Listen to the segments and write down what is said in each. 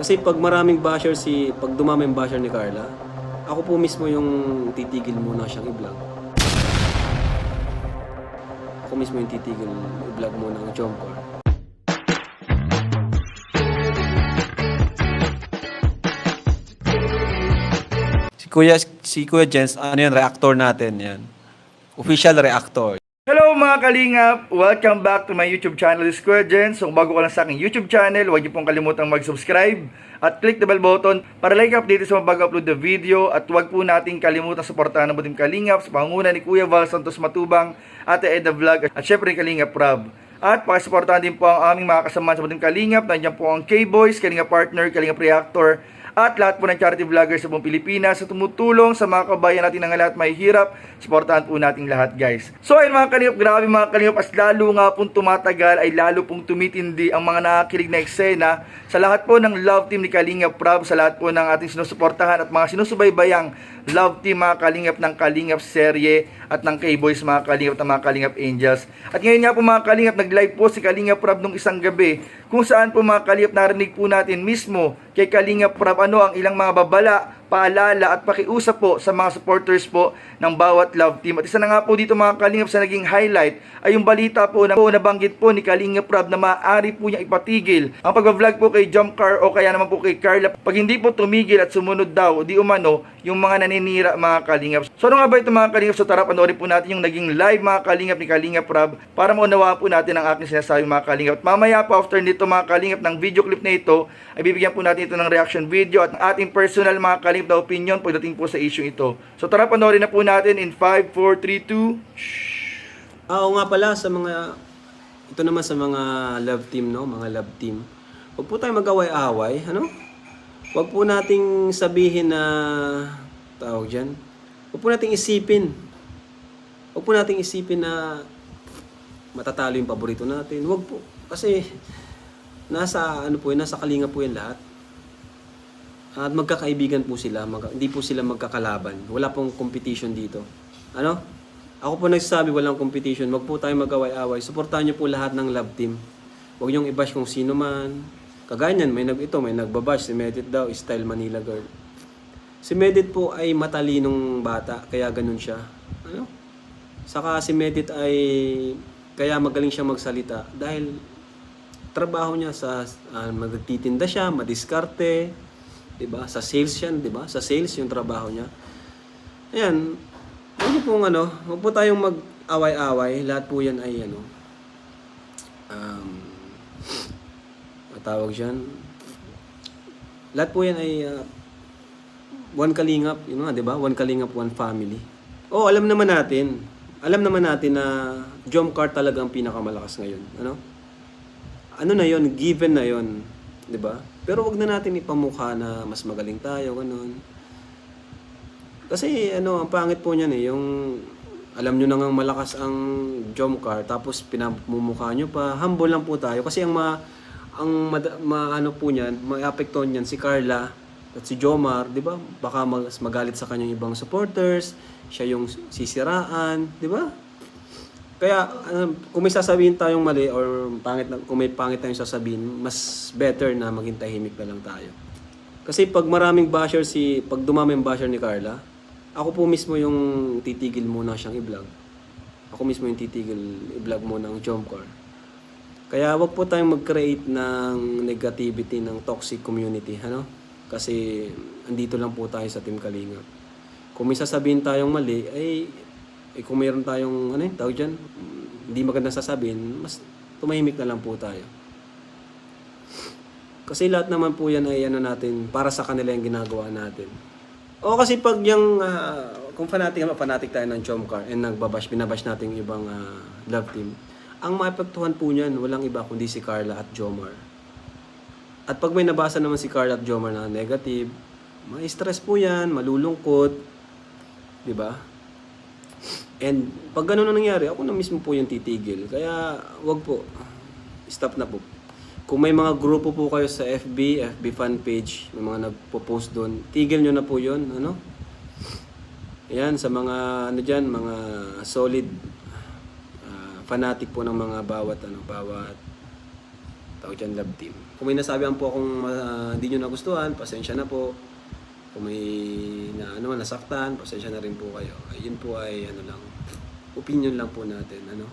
Kasi pag maraming basher si, pag dumami yung basher ni Carla, ako po mismo yung titigil muna siyang i-vlog. Ako mismo yung titigil i-vlog muna ang Jomcar. Si Kuya, si Kuya Jens, ano yan, reactor natin yan. Official reactor. Mga kalingap! Welcome back to my YouTube channel, Square Gen. So kung bago ka lang sa aking YouTube channel, huwag niyo pong kalimutang mag-subscribe at click the bell button para like update sa mga bago-upload na video at huwag po nating kalimutan suportahan ang Butim Kalingap sa pangunguna ni Kuya Val Santos Matubang, Ate Eda Vlog at syempre Kalingap Rob. At pakisuportahan din po ang aming mga kasama sa Butim Kalingap. Nandiyan po ang K-Boys, Kalingap Partner, Kalingap Reactor, at lahat po ng charity vloggers sa buong Pilipinas sa tumutulong sa mga kabayan natin na lahat may hirap. Supportahan po nating lahat guys. So ayun mga kalingap, grabe mga kalingap, as lalo nga pong tumatagal ay lalo pong tumitindi ang mga nakakilig na eksena sa lahat po ng love team ni Kalingap Prab, sa lahat po ng ating sinusuportahan at mga sinusubaybayang love team mga kalingap ng Kalingap serye at ng K-Boys mga kalingap at mga Kalingap Angels. At ngayon nga po mga kalingap, nag-live po si Kalingap Prab nung isang gabi kung saan po mga kalingap narinig po natin mismo kay Kalingap Prab ano ang ilang mga babala, paalala at pakiusap po sa mga supporters po ng bawat love team. At isa na nga po dito mga Kalingap sa naging highlight ay yung balita po na po nabanggit po ni Kalingap Prab na maaari po niya ipatigil ang pagbablog po kay Jump Car o kaya naman po kay Carla pag hindi po tumigil at sumunod daw di umano yung mga naninira mga Kalingap. So ano nga ba ito mga Kalingap? So tara panoorin po natin yung naging live mga Kalingap ni Kalingap Prab para maunawaan po natin ang aking sinasabi mga Kalingap. At mamaya po after nito mga Kalingap ng video clip na ito ay bibigyan po natin ito ng reaction video at ng ating personal mga Kalingap na opinion pagdating po sa issue ito. So tara panoorin na po natin in 5, 4, 3, 2 Ah, oo nga pala sa mga ito naman sa mga love team no, mga love team. Huwag po tayo mag-away-away, ano? Huwag po nating sabihin na tawag diyan. Huwag po nating isipin. Huwag po nating isipin na matatalo yung paborito natin. Huwag po kasi nasa ano po yun, nasa kalinga po yan lahat. At magkakaibigan po sila, mag- hindi po sila magkakalaban. Wala pong competition dito. Ano? Ako po nagsasabi walang competition. Wag po tayo mag-away-away. Suportahan niyo po lahat ng love team. Huwag niyong i-bash kung sino man. Kagaya niyan, may nag ito, may nagbabash si Medit daw, style Manila girl. Si Medit po ay matalinong bata, kaya ganun siya. Ano? Saka si Medit ay kaya magaling siya magsalita dahil trabaho niya sa uh, magtitinda siya, madiskarte, 'di ba? Sa sales yan, 'di ba? Sa sales yung trabaho niya. Ayan. Huwag niyo pong ano, huwag po tayong mag-away-away. Lahat po yan ay ano, um, matawag dyan. Lahat po yan ay uh, one kalingap, yun nga, di ba? One kalingap, one family. Oh, alam naman natin. Alam naman natin na Jom Car talaga ang pinakamalakas ngayon. Ano? Ano na yon given na yon di ba? Pero wag na natin ipamukha na mas magaling tayo, ganun. Kasi ano, ang pangit po niyan eh, yung alam nyo na nga malakas ang Jomcar, tapos pinamumukha nyo pa, humble lang po tayo. Kasi ang ma, ang mad, ma, ano po niyan, maapektuhan niyan si Carla at si Jomar, di ba? Baka mas magalit sa kanyang ibang supporters, siya yung sisiraan, di ba? Kaya ano, kung may sasabihin tayong mali or pangit na, kung may pangit tayong sasabihin, mas better na maging tahimik na lang tayo. Kasi pag maraming basher si pag dumami yung basher ni Carla, ako po mismo yung titigil muna siyang i-vlog. Ako mismo yung titigil i-vlog muna ang Jomcar. Kaya wag po tayong mag-create ng negativity ng toxic community, ano? Kasi andito lang po tayo sa Team Kalingap. Kung may sasabihin tayong mali, ay eh, kung mayroon tayong ano yun, tawag dyan, hindi magandang sasabihin, mas tumahimik na lang po tayo. Kasi lahat naman po yan ay ano natin, para sa kanila yung ginagawa natin. O kasi pag yung, ah, kung fanatic, fanatic tayo ng Chomcar and nagbabash, binabash natin yung ibang ah, love team, ang maapektuhan po niyan, walang iba kundi si Carla at Jomar. At pag may nabasa naman si Carla at Jomar na negative, ma-stress po yan, malulungkot, di ba? And pag ganun na nangyari, ako na mismo po yung titigil. Kaya wag po, stop na po. Kung may mga grupo po kayo sa FB, FB fan page, may mga nagpo-post doon, tigil nyo na po yun, ano? Yan, sa mga, ano dyan, mga solid ah, fanatic po ng mga bawat, ano, bawat tawag dyan, love team. Kung may nasabihan po akong ah, hindi nyo nagustuhan, pasensya na po. Kung may na, ano, man, nasaktan, pasensya na rin po kayo. Ayun po ay ano lang, opinion lang po natin. Ano?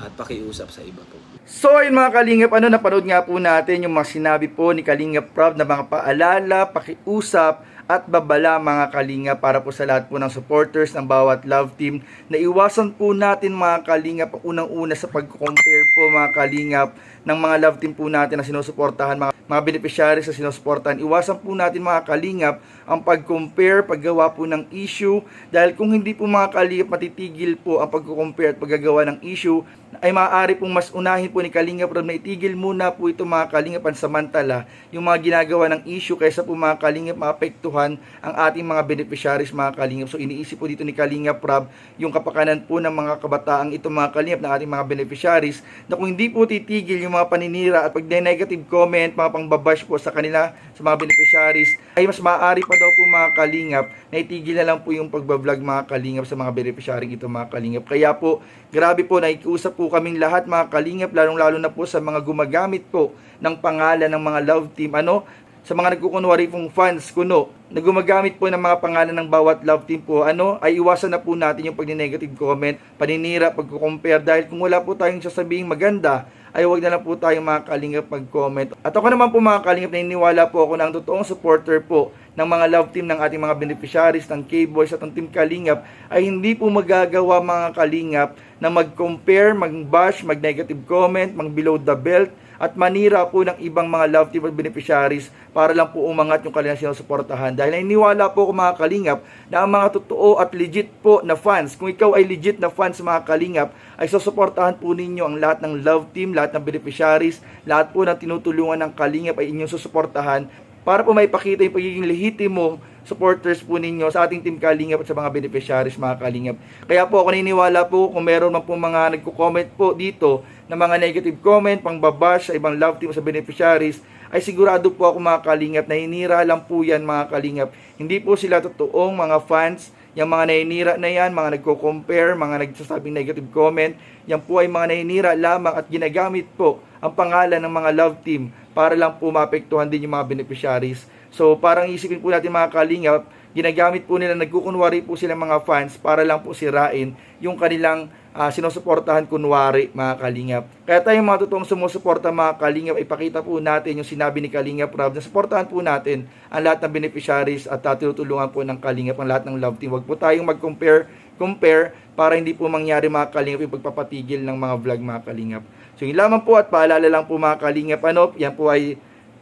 At pakiusap sa iba po. So ayun mga Kalingap, ano napanood nga po natin yung mga sinabi po ni Kalingap Prab na mga paalala, pakiusap at babala mga Kalingap para po sa lahat po ng supporters ng bawat love team na iwasan po natin mga Kalingap ang unang-una sa pag-compare po mga Kalingap ng mga love team po natin na sinusuportahan mga, mga beneficiaries na sinusuportahan. Iwasan po natin mga Kalingap ang pag-compare, paggawa po ng issue dahil kung hindi po mga Kalingap matitigil po ang pag-compare at paggagawa ng issue ay maaari pong mas unahin po ni Kalingap Rob na itigil muna po ito mga Kalingap pansamantala yung mga ginagawa ng issue kaysa po mga Kalingap maapektuhan ang ating mga beneficiaries mga Kalingap. So iniisip po dito ni Kalingap Rob yung kapakanan po ng mga kabataang ito mga Kalingap ng ating mga beneficiaries na kung hindi po titigil yung mga paninira at pag negative comment, mga pangbabash po sa kanila sa mga beneficiaries ay mas maaari pa daw po mga Kalingap na itigil na lang po yung pagbablog mga Kalingap sa mga beneficiary ito mga Kalingap. Kaya po grabe po nakikiusap po kaming lahat mga Kalingap lalong lalo na po sa mga gumagamit po ng pangalan ng mga love team. Ano sa mga nagkukunwari pong fans kuno na gumagamit po ng mga pangalan ng bawat love team po ano ay iwasan na po natin yung pag-negative comment paninira pagko-compare dahil kung wala po tayong sasabing maganda ay huwag na lang po tayong mga kalingap mag-comment. At ako naman po mga kalingap, naniniwala po ako na ang totoong supporter po ng mga love team ng ating mga beneficiaries ng K-Boys at ng Team Kalingap ay hindi po magagawa mga kalingap na mag-compare, mag-bash, mag-negative comment, mag-below the belt at manira po ng ibang mga love team at beneficiaries para lang po umangat yung kanilang sinusuportahan. Dahil naniniwala po ako mga kalingap na ang mga totoo at legit po na fans, kung ikaw ay legit na fans mga kalingap, ay susuportahan po ninyo ang lahat ng love team, lahat ng beneficiaries, lahat po ng tinutulungan ng kalingap ay inyong susuportahan para po maipakita yung pagiging lehitimo supporters po ninyo sa ating Team Kalingap at sa mga beneficiaries mga Kalingap. Kaya po ako naniniwala po kung meron man po mga nagko-comment po dito na mga negative comment, pangbabash sa ibang love team sa beneficiaries, ay sigurado po ako mga Kalingap na hinira lang po yan mga Kalingap. Hindi po sila totoong mga fans, yung mga naninira na yan, mga nagko-compare, mga nagsasabing negative comment, yan po ay mga naninira lamang at ginagamit po ang pangalan ng mga love team para lang po maapektuhan din yung mga beneficiaries. So parang isipin po natin mga kalingap, ginagamit po nila, nagkukunwari po sila mga fans para lang po sirain yung kanilang ah, sinusuportahan kunwari mga kalingap. Kaya tayong mga totoong sumusuporta mga kalingap, ipakita po natin yung sinabi ni Kalingap Rob na suportahan po natin ang lahat ng beneficiaries at uh, tinutulungan po ng kalingap ang lahat ng love team. Huwag po tayong mag-compare compare para hindi po mangyari mga kalingap yung pagpapatigil ng mga vlog mga kalingap. So yun lamang po at paalala lang po mga kalingap ano, yan po ay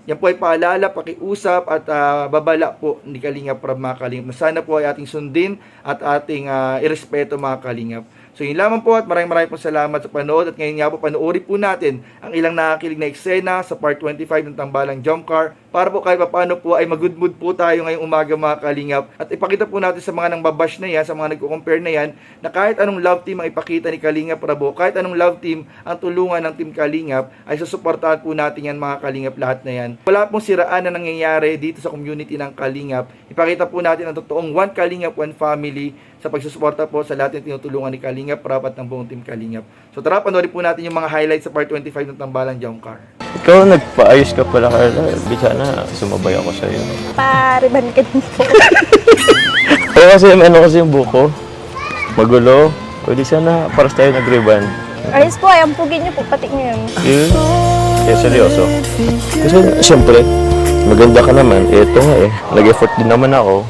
yan po ay paalala, pakiusap at ah, babala po ni Kalingap para mga Kalingap. Na sana po ay ating sundin at ating ah, irespeto mga Kalingap. So yun lamang po at maraming maraming po salamat sa panood at ngayon nga po panoorin po natin ang ilang nakakilig na eksena sa part 25 ng Tambalang Jump Car para po kahit paano po ay mag-good mood po tayo ngayong umaga mga kalingap at ipakita po natin sa mga nang babash na yan, sa mga nagko-compare na yan na kahit anong love team ang ipakita ni Kalingap Rabo, kahit anong love team ang tulungan ng Team Kalingap ay susuportahan po natin yan mga kalingap lahat na yan. Wala pong siraan na nangyayari dito sa community ng Kalingap. Ipakita po natin ang totoong one Kalingap, one family sa pagsusuporta po sa lahat ng tinutulungan ni Kalingap Rab at ng buong Team Kalingap. So tara, panoorin po natin yung mga highlights sa part 25 ng Tambalang Jump Car. Ikaw nagpaayos ka pala, Carla. Di sana sumabay ako sa'yo. Pariban ka din po. Kaya kasi ano kasi yung buko. Magulo. Di sana paras tayo nag-ribbon. Ayos po, ay ampugin niyo po, pati niyo yun. Yun. Kaya seryoso. Kasi siyempre, maganda ka naman. Eh, ito nga eh. Nag-effort din naman ako.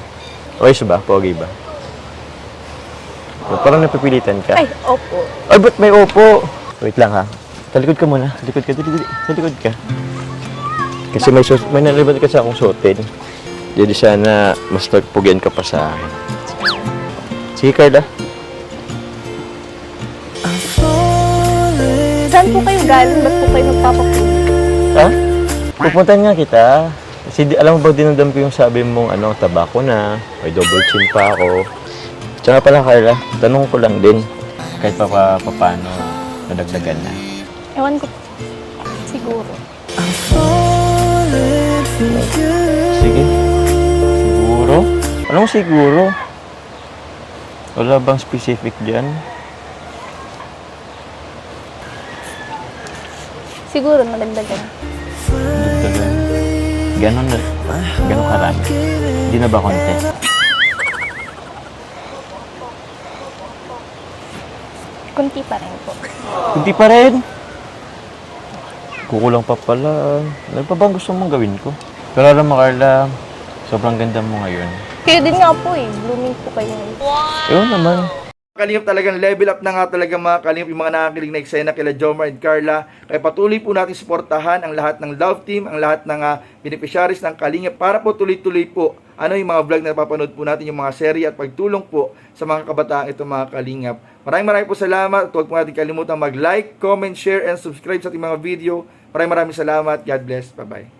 Ayos ba? Pogi ba? Parang napipilitan ka. Ay, opo. Ay, ba't may opo? Wait lang ha. Talikod ka muna. Talikod ka, talikod, talikod ka. Kasi may, sus- may nariban kasi akong suotin. Jadi sana mas nagpugyan ka pa sa akin. Sige, Carla. Saan po kayo galing? Ba't po kayo nagpapapun? Ha? Pupuntahan nga kita. Kasi di, alam mo ba dinadam ko yung sabi mong ano, tabako na, may double chin pa ako. Tsaka pala, Carla, tanong ko lang din. Kahit pa, pa, pa paano nadagdagan na. Ewan ko. Siguro. Sige. Siguro? Anong siguro? Wala bang specific dyan? Siguro nadagdagan. Dagdagan. Ganon na, ganon karami. Hindi na ba konti? Kunti pa rin po. Hindi pa rin. Kukulang pa pala. Ano pa bang gusto mong gawin ko? Pero alam mo, Carla, sobrang ganda mo ngayon. Kayo din nga po eh. Blooming po kayo ngayon. Ewan naman. Kalingap talagang level up na nga talaga mga kalingap yung mga nakakilig na eksena kila Jomar and Carla. Kaya patuloy po natin suportahan ang lahat ng love team, ang lahat ng uh, beneficiaries ng kalingap para po tuloy-tuloy po ano yung mga vlog na napapanood po natin, yung mga serye at pagtulong po sa mga kabataan ito mga kalingap. Maraming maraming po salamat at huwag po natin kalimutan mag-like, comment, share, and subscribe sa ating mga video. Maraming maraming salamat. God bless. Bye-bye.